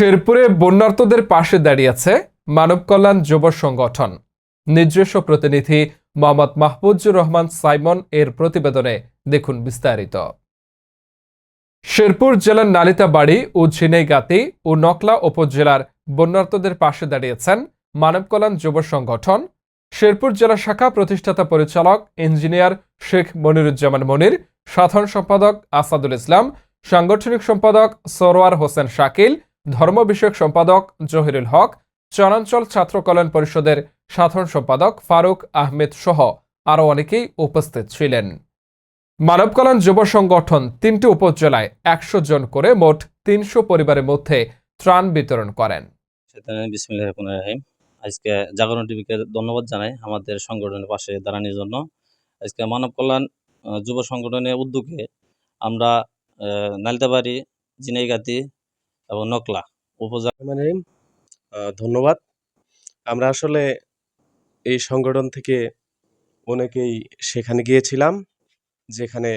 শেরপুরে বন্যার্তদের পাশে দাঁড়িয়েছে মানব কল্যাণ যুব সংগঠন। নিজস্ব প্রতিনিধি মোহাম্মদ মাহফুজুর রহমান সাইমন এর প্রতিবেদনে দেখুন বিস্তারিত। শেরপুর জেলার নালিতাবাড়ি ও ঝিনাইগাতি ও নকলা উপজেলার বন্যার্তদের পাশে দাঁড়িয়েছেন মানব কল্যাণ যুব সংগঠন। শেরপুর জেলা শাখা প্রতিষ্ঠাতা পরিচালক ইঞ্জিনিয়ার শেখ মনিরুজ্জামান মনির, সাধারণ সম্পাদক আসাদুল ইসলাম, সাংগঠনিক সম্পাদক সরোয়ার হোসেন শাকিল ধর্ম বিষয়ক সম্পাদক জহিরুল হক, চরাঞ্চল ছাত্র কল্যাণ পরিষদের সাধারণ সম্পাদক ফারুক আহমেদ সহ আরও অনেকেই উপস্থিত ছিলেন। মানব কল্যাণ যুব সংগঠন তিনটি উপজেলায় একশো জন করে মোট তিনশো পরিবারের মধ্যে ত্রাণ বিতরণ করেন। আজকে জাগরণ টিভিকে ধন্যবাদ জানাই আমাদের সংগঠনের পাশে দাঁড়ানোর জন্য। আজকে মানব কল্যাণ যুব সংগঠনের উদ্যোগে আমরা নালিতাবাড়ি জিনাইগাতি এবং নকলা। উপজেলা মানে ধন্যবাদ। আমরা আসলে এই সংগঠন থেকে অনেকেই সেখানে গিয়েছিলাম যেখানে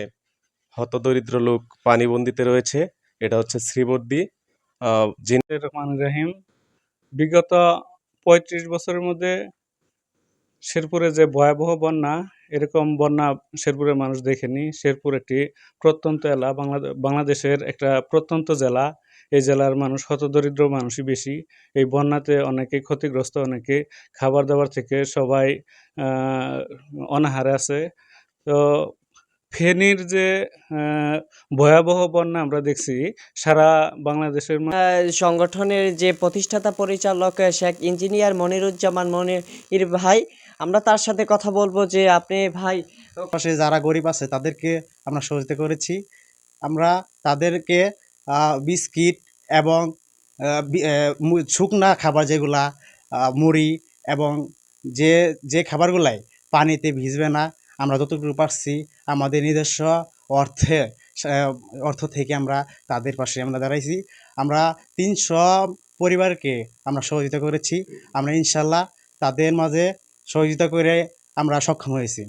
হতদরিদ্র লোক পানিবন্দিতে রয়েছে। এটা হচ্ছে শ্রীবর্দী। রহমান রাহিম। বিগত পঁয়ত্রিশ বছরের মধ্যে শেরপুরে যে ভয়াবহ বন্যা এরকম বন্যা শেরপুরের মানুষ দেখেনি। শেরপুর একটি প্রত্যন্ত এলা বাংলাদেশের একটা প্রত্যন্ত জেলা। এই জেলার মানুষ হতদরিদ্র মানুষই বেশি। এই বন্যাতে অনেকে ক্ষতিগ্রস্ত অনেকে খাবার দাবার থেকে সবাই অনাহারে আছে। তো ফেনীর যে ভয়াবহ বন্যা আমরা দেখছি সারা বাংলাদেশের সংগঠনের যে প্রতিষ্ঠাতা পরিচালক শেখ ইঞ্জিনিয়ার মনিরুজ্জামান মনির ভাই আমরা তার সাথে কথা বলব যে আপনি ভাই পাশে যারা গরিব আছে তাদেরকে আমরা সহযোগিতা করেছি। আমরা তাদেরকে বিস্কিট এবং শুকনা খাবার যেগুলা মুড়ি এবং যে যে খাবারগুলাই পানিতে ভিজবে না, আমরা যতটুকু পারছি আমাদের নিজস্ব অর্থে অর্থ থেকে আমরা তাদের পাশে আমরা দাঁড়াইছি। আমরা তিনশো পরিবারকে আমরা সহযোগিতা করেছি। আমরা ইনশাল্লাহ তাদের মাঝে সহযোগিতা করে আমরা সক্ষম হয়েছি।